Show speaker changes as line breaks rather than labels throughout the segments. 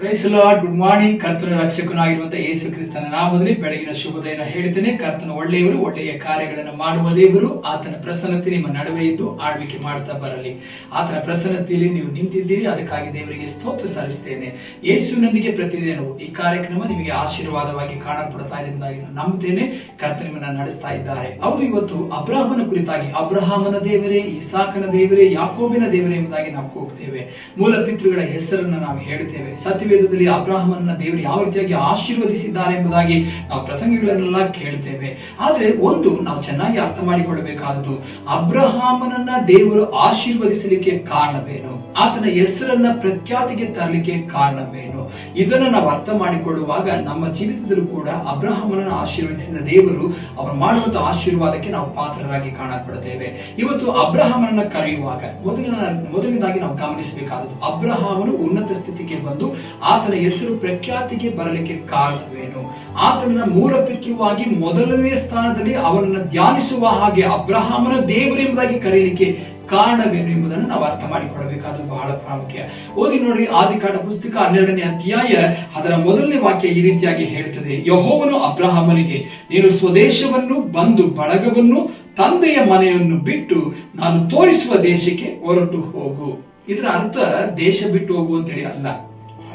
Good morning ಕರ್ತನ ರಕ್ಷಕನಾಗಿರುವಂತಹ ಯೇಸು ಕ್ರಿಸ್ತನ ನಾಮದಲ್ಲಿ ಬೆಳಗಿನ ಶುಭದಯನ ಹೇಳ್ತೇನೆ. ಕರ್ತನ ಒಳ್ಳೆಯವರು ಒಳ್ಳೆಯ ಕಾರ್ಯಗಳನ್ನು ಮಾಡುವ ದೇವರು. ಆತನ ಪ್ರಸನ್ನತೆ ನಿಮ್ಮ ನಡುವೆ ಇದ್ದು ಆಳ್ವಿಕೆ ಮಾಡ್ತಾ ಬರಲಿ. ಆತನ ಪ್ರಸನ್ನತೆಯಲ್ಲಿ ನೀವು ನಿಂತಿದ್ದೀರಿ. ಅದಕ್ಕಾಗಿ ದೇವರಿಗೆ ಸ್ತೋತ್ರ ಸಲ್ಲಿಸ್ತೇನೆ ಯೇಸುವಿನೊಂದಿಗೆ ಪ್ರತಿದಿನವೂ ಈ ಕಾರ್ಯಕ್ರಮ ನಿಮಗೆ ಆಶೀರ್ವಾದವಾಗಿ ಕಾಣಲ್ಪಡ್ತಾ ಇದೆ ನಂಬುತ್ತೇನೆ. ಕರ್ತ ನಿಮ್ಮನ್ನ ನಡೆಸ್ತಾ ಇದ್ದಾರೆ. ಹೌದು, ಇವತ್ತು ಅಬ್ರಾಹ್ಮನ ಕುರಿತಾಗಿ, ಅಬ್ರಹಾಮನ ದೇವರೇ, ಇಸಾಕನ ದೇವರೇ, ಯಾಕೋಬಿನ ದೇವರೇ ಎಂಬುದಾಗಿ ನಾವು ಕೂಗ್ತೇವೆ. ಮೂಲ ಪಿತೃಗಳ ಹೆಸರನ್ನು ನಾವು ಹೇಳ್ತೇವೆ ಸತ್ಯವೇದದಲ್ಲಿ ಅಬ್ರಾಹ್ಮನ್ನ ದೇವರು ಯಾವ ರೀತಿಯಾಗಿ ಆಶೀರ್ವದಿಸಿದ್ದಾರೆ ಎಂಬುದಾಗಿ ನಾವು ಪ್ರಸಂಗಗಳನ್ನೆಲ್ಲ ಕೇಳ್ತೇವೆ. ಆದ್ರೆ ಒಂದು, ನಾವು ಚೆನ್ನಾಗಿ ಅರ್ಥ ಮಾಡಿಕೊಳ್ಳಬೇಕಾದದ್ದು, ಅಬ್ರಹಾಮನನ್ನ ದೇವರು ಆಶೀರ್ವದಿಸಲಿಕ್ಕೆ ಕಾರಣವೇನು? ಆತನ ಹೆಸರನ್ನ ಪ್ರಖ್ಯಾತಿಗೆ ತರಲಿಕ್ಕೆ ಕಾರಣವೇನು? ಇದನ್ನ ನಾವು ಅರ್ಥ ಮಾಡಿಕೊಳ್ಳುವಾಗ ನಮ್ಮ ಜೀವಿತದಲ್ಲೂ ಕೂಡ ಅಬ್ರಹಾಮನನ್ನು ಆಶೀರ್ವದಿಸಿದ ದೇವರು ಅವರು ಮಾಡುವಂತಹ ಆಶೀರ್ವಾದಕ್ಕೆ ನಾವು ಪಾತ್ರರಾಗಿ ಕಾಣಲ್ಪಡುತ್ತೇವೆ ಇವತ್ತು ಅಬ್ರಹಾಮನನ್ನ ಕರೆಯುವಾಗ ಮೊದಲಿನ, ಮೊದಲನೇದಾಗಿ ನಾವು ಗಮನಿಸಬೇಕಾದದ್ದು, ಅಬ್ರಹಾಮನು ಉನ್ನತ ಸ್ಥಿತಿಗೆ ಬಂದು ಆತನ ಹೆಸರು ಪ್ರಖ್ಯಾತಿಗೆ ಬರಲಿಕ್ಕೆ ಕಾರಣವೇನು? ಆತನ ಮೂಲ ಪಿತೃವಾಗಿ ಮೊದಲನೇ ಸ್ಥಾನದಲ್ಲಿ ಅವನನ್ನು ಧ್ಯಾನಿಸುವ ಹಾಗೆ ಅಬ್ರಹಾಮನ ದೇವರು ಎಂಬುದಾಗಿ ಕರೆಯಲಿಕ್ಕೆ ಕಾರಣವೇನು ಎಂಬುದನ್ನು ನಾವು ಅರ್ಥ ಮಾಡಿಕೊಳ್ಳಬೇಕಾದ ಬಹಳ ಪ್ರಾಮುಖ್ಯ. ಓದಿ ನೋಡಿ ಆದಿಕಾಂಡ ಪುಸ್ತಕ ಹನ್ನೆರಡನೇ ಅಧ್ಯಾಯ ಅದರ ಮೊದಲನೇ ವಾಕ್ಯ ಈ ರೀತಿಯಾಗಿ ಹೇಳ್ತದೆ. ಯಹೋವನು ಅಬ್ರಹಾಮನಿಗೆ, ನೀನು ಸ್ವದೇಶವನ್ನು ಬಂದು ಬಳಗವನ್ನು ತಂದೆಯ ಮನೆಯನ್ನು ಬಿಟ್ಟು ನಾನು ತೋರಿಸುವ ದೇಶಕ್ಕೆ ಹೊರಟು ಹೋಗು. ಇದರ ಅರ್ಥ ದೇಶ ಬಿಟ್ಟು ಹೋಗು ಅಂತೇಳಿ ಅಲ್ಲ.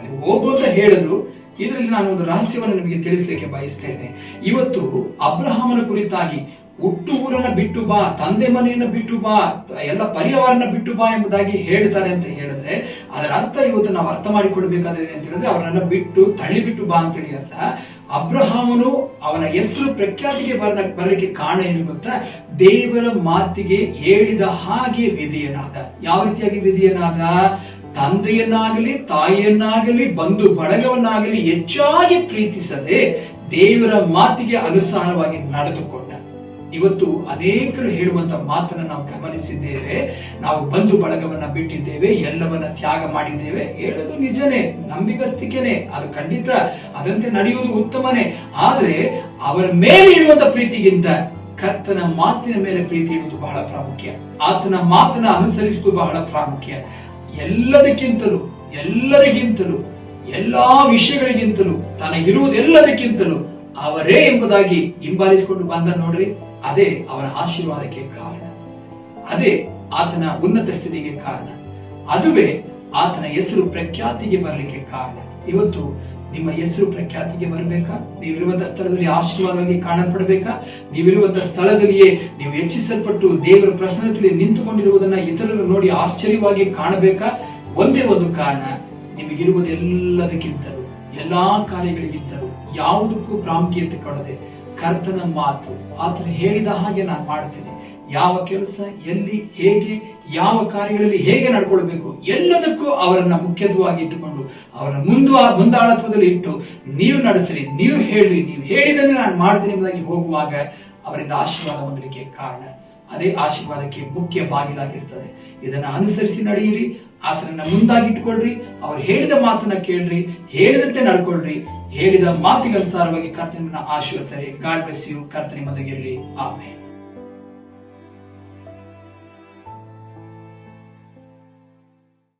ಅಲ್ಲಿ ಹೋಗು ಅಂತ ಹೇಳಿದ್ರು, ಇದರಲ್ಲಿ ನಾನು ಒಂದು ರಹಸ್ಯವನ್ನು ನಿಮಗೆ ತಿಳಿಸಲಿಕ್ಕೆ ಬಯಸ್ತೇನೆ. ಇವತ್ತು ಅಬ್ರಹಾಮನ ಕುರಿತಾಗಿ ಹುಟ್ಟು ಊರನ್ನ ಬಿಟ್ಟು ಬಾ, ತಂದೆ ಮನೆಯನ್ನ ಬಿಟ್ಟು ಬಾ, ಎಲ್ಲ ಪರಿವಾರನ ಬಿಟ್ಟು ಬಾ ಎಂಬುದಾಗಿ ಹೇಳ್ತಾರೆ ಅಂತ ಹೇಳಿದ್ರೆ, ಅದರ ಅರ್ಥ ಇವತ್ತು ನಾವು ಅರ್ಥ ಮಾಡಿಕೊಡ್ಬೇಕಾದ್ರೆ ಅಂತ ಹೇಳಿದ್ರೆ, ಅವರನ್ನ ಬಿಟ್ಟು ತಳ್ಳಿ ಬಿಟ್ಟು ಬಾ ಅಂತೇಳಿ ಅಲ್ಲ ಅಬ್ರಹಾಮನು ಅವನ ಹೆಸರು ಪ್ರಖ್ಯಾತಿಗೆ ಬರ ಬರಲಿಕ್ಕೆ ಕಾರಣ ಏನು ಗೊತ್ತಾ? ದೇವರ ಮಾತಿಗೆ ಹೇಳಿದ ಹಾಗೆ ವಿಧಿಯನಾದ. ಯಾವ ರೀತಿಯಾಗಿ ವಿಧಿಯನಾದ? ತಂದೆಯನ್ನಾಗಲಿ, ತಾಯಿಯನ್ನಾಗಲಿ, ಬಂಧು ಬಳಗವನ್ನಾಗಲಿ ಹೆಚ್ಚಾಗಿ ಪ್ರೀತಿಸದೆ ದೇವರ ಮಾತಿಗೆ ಅನುಸಾರವಾಗಿ ನಡೆದುಕೊಂಡ. ಇವತ್ತು ಅನೇಕರು ಹೇಳುವಂತ ಮಾತನ್ನ ನಾವು ಗಮನಿಸಿದ್ದೇವೆ. ನಾವು ಬಂಧು ಬಳಗವನ್ನ ಬಿಟ್ಟಿದ್ದೇವೆ, ಎಲ್ಲವನ್ನ ತ್ಯಾಗ ಮಾಡಿದ್ದೇವೆ. ಹೇಳೋದು ನಿಜನೇ, ನಂಬಿಗಸ್ತಿಕೆನೆ, ಅದು ಖಂಡಿತ, ಅದರಂತೆ ನಡೆಯುವುದು ಉತ್ತಮನೇ. ಆದ್ರೆ ಅವರ ಮೇಲೆ ಇಡುವಂತ ಪ್ರೀತಿಗಿಂತ ಕರ್ತನ ಮಾತಿನ ಮೇಲೆ ಪ್ರೀತಿ ಇಡುವುದು ಬಹಳ ಪ್ರಾಮುಖ್ಯ. ಆತನ ಮಾತನ್ನ ಅನುಸರಿಸುವುದು ಬಹಳ ಪ್ರಾಮುಖ್ಯ. ಎಲ್ಲದಕ್ಕಿಂತಲೂ, ಎಲ್ಲರಿಗಿಂತಲೂ, ಎಲ್ಲಾ ವಿಷಯಗಳಿಗಿಂತಲೂ, ತನಗಿರುವುದೆಲ್ಲದಕ್ಕಿಂತಲೂ ಅವರೇ ಎಂಬುದಾಗಿ ಹಿಂಬಾಲಿಸಿಕೊಂಡು ಬಂದ ನೋಡ್ರಿ, ಅದೇ ಅವರ ಆಶೀರ್ವಾದಕ್ಕೆ ಕಾರಣ. ಅದೇ ಆತನ ಉನ್ನತ ಸ್ಥಿತಿಗೆ ಕಾರಣ. ಅದುವೇ ಆತನ ಹೆಸರು ಪ್ರಖ್ಯಾತಿಗೆ ಬರಲಿಕ್ಕೆ ಕಾರಣ. ಇವತ್ತು ನಿಮ್ಮ ಹೆಸರು ಪ್ರಖ್ಯಾತಿಗೆ ಬರಬೇಕಾ? ನೀವಿರುವಂತಹ ಸ್ಥಳದಲ್ಲಿ ಆಶೀರ್ವಾದವಾಗಿ ಕಾಣಪಡಬೇಕಾ ನೀವಿರುವಂತಹ ಸ್ಥಳದಲ್ಲಿಯೇ ನೀವು ಹೆಚ್ಚಿಸಲ್ಪಟ್ಟು ದೇವರ ಪ್ರಸನ್ನತೆಯಲ್ಲಿ ನಿಂತುಕೊಂಡಿರುವುದನ್ನ ಇತರರು ನೋಡಿ ಆಶ್ಚರ್ಯವಾಗಿ ಕಾಣಬೇಕಾ? ಒಂದೇ ಒಂದು ಕಾರಣ, ನಿಮಗಿರುವುದೆಲ್ಲದಕ್ಕಿಂತಲೂ, ಎಲ್ಲಾ ಕಾರ್ಯಗಳಿಗಿಂತಲೂ ಯಾವುದಕ್ಕೂ ಪ್ರಾಮುಖ್ಯತೆ ಕೊಡದೆ ಕರ್ತನ ಮಾತು. ಆತನು ಹೇಳಿದ ಹಾಗೆ ನಾನು ಮಾಡ್ತೇನೆ. ಯಾವ ಕೆಲಸ, ಎಲ್ಲಿ, ಹೇಗೆ, ಯಾವ ಕಾರ್ಯಗಳಲ್ಲಿ ಹೇಗೆ ನಡ್ಕೊಳ್ಬೇಕು ಎಲ್ಲದಕ್ಕೂ ಅವರನ್ನ ಮುಖ್ಯತ್ವವಾಗಿ ಇಟ್ಟುಕೊಂಡು ಅವರ ಮುಂದು ಮುಂದಾಳತ್ವದಲ್ಲಿ ಇಟ್ಟು ನೀವು ನಡೆಸಿರಿ, ನೀವು ಹೇಳ್ರಿ, ನೀವು ಹೇಳಿದನ್ನೇ ನಾನು ಮಾಡ್ತೀನಿ ಎಂಬುದಾಗಿ ಹೋಗುವಾಗ ಅವರಿಂದ ಆಶೀರ್ವಾದ ಹೊಂದಲಿಕ್ಕೆ ಕಾರಣ. ಅದೇ ಆಶೀರ್ವಾದಕ್ಕೆ ಮುಖ್ಯ ಬಾಗಿಲಾಗಿರ್ತದೆ. ಇದನ್ನ ಅನುಸರಿಸಿ ನಡೆಯಿರಿ, ಆತನನ್ನ ಮುಂದಾಗಿಟ್ಕೊಳ್ರಿ ಅವ್ರು ಹೇಳಿದ ಮಾತನ್ನ ಕೇಳ್ರಿ, ಹೇಳಿದಂತೆ ನಡ್ಕೊಳ್ರಿ, ಹೇಳಿದ ಮಾತಿಗನುಸಾರವಾಗಿ ಕರ್ತನನ್ನ ಆಶೀರ್ವಸರಿ ಗಾಡ್ ಬೆಸ್ ಯು ಕರ್ತನೆ ಮದುಗಿರ್ಲಿ ಆಮೇಲೆ